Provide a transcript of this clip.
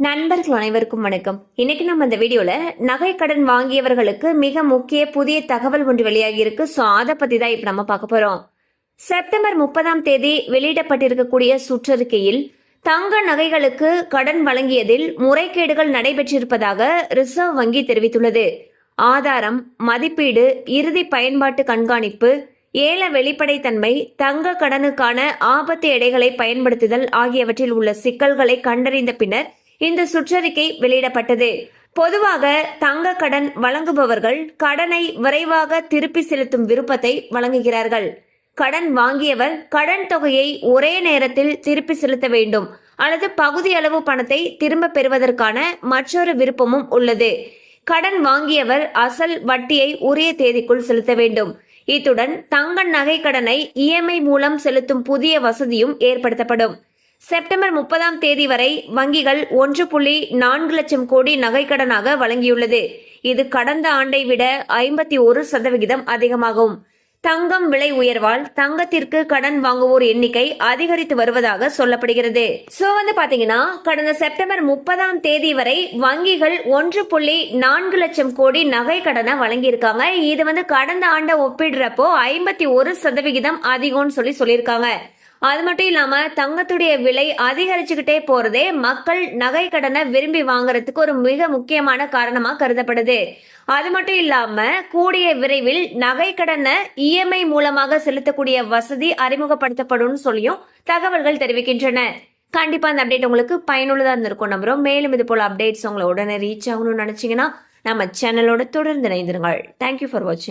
நண்பர்கள் அனைவருக்கும் வணக்கம். இன்னைக்கு நம்ம இந்த வீடியோல நகை கடன் வாங்கியவர்களுக்கு மிக முக்கிய புதிய தகவல் ஒன்று வெளியாகி இருக்கு. ஸோ அதை பத்தி தான் இப்ப நம்ம பார்க்க போறோம். செப்டம்பர் முப்பதாம் தேதி வெளியிடப்பட்டிருக்கக்கூடிய சுற்றறிக்கையில் தங்க நகைகளுக்கு கடன் வழங்கியதில் முறைகேடுகள் நடைபெற்றிருப்பதாக ரிசர்வ் வங்கி தெரிவித்துள்ளது. ஆதாரம் மதிப்பீடு இறுதி பயன்பாட்டு கண்காணிப்பு ஏல வெளிப்படைத்தன்மை தங்க கடனுக்கான ஆபத்து எடைகளை பயன்படுத்துதல் ஆகியவற்றில் உள்ள சிக்கல்களை கண்டறிந்த பின்னர் இந்த சுற்றறிக்கை வெளியிடப்பட்டது. பொதுவாக தங்க கடன் வழங்குபவர்கள் கடனை விரைவாக திருப்பி செலுத்தும் விருப்பத்தை வழங்குகிறார்கள். கடன் வாங்கியவர் கடன் தொகையை ஒரே நேரத்தில் திருப்பி செலுத்த வேண்டும். அல்லது பகுதி அளவு பணத்தை திரும்ப பெறுவதற்கான மற்றொரு விருப்பமும் உள்ளது. கடன் வாங்கியவர் அசல் வட்டியை உரிய தேதிக்குள் செலுத்த வேண்டும். இத்துடன் தங்க நகை கடனை இஎம்ஐ மூலம் செலுத்தும் புதிய வசதியும் ஏற்படுத்தப்படும். செப்டம்பர் முப்பதாம் தேதி வரை வங்கிகள் ஒன்று புள்ளி நான்கு லட்சம் கோடி நகைக்கடனாக வழங்கியுள்ளது. இது கடந்த ஆண்டை விட ஐம்பத்தி ஒரு சதவிகிதம் அதிகமாகும். தங்கம் விலை உயர்வால் தங்கத்திற்கு கடன் வாங்குவோர் எண்ணிக்கை அதிகரித்து வருவதாக சொல்லப்படுகிறது. சோ வந்து பாத்தீங்கன்னா கடந்த செப்டம்பர் முப்பதாம் தேதி வரை வங்கிகள் ஒன்று புள்ளி நான்கு லட்சம் கோடி நகை கடனை வழங்கியிருக்காங்க. இது வந்து கடந்த ஆண்டை ஒப்பிடுறப்போ ஐம்பத்தி ஒரு சதவிகிதம் அதிகம்னு சொல்லி சொல்லியிருக்காங்க. அது மட்டும் இல்லாம தங்கத்துடைய விலை அதிகரிச்சுக்கிட்டே போறதே மக்கள் நகை கடனை விரும்பி வாங்குறதுக்கு ஒரு மிக முக்கியமான காரணமா கருதப்படுது. அது மட்டும் இல்லாம கூடிய விரைவில் நகை கடனை இஎம்ஐ மூலமாக செலுத்தக்கூடிய வசதி அறிமுகப்படுத்தப்படும் சொல்லியும் தகவல்கள் தெரிவிக்கின்றன. கண்டிப்பா அந்த அப்டேட் உங்களுக்கு பயனுள்ளதா இருந்திருக்கும் நம்புறோம். மேலும் இது போல அப்டேட்ஸ் உங்களை உடனே ரீச் ஆகணும்னு நினைச்சீங்கன்னா நம்ம சேனலோட தொடர்ந்து இணைந்திருங்கள். தேங்க்யூ ஃபார் வாட்சிங்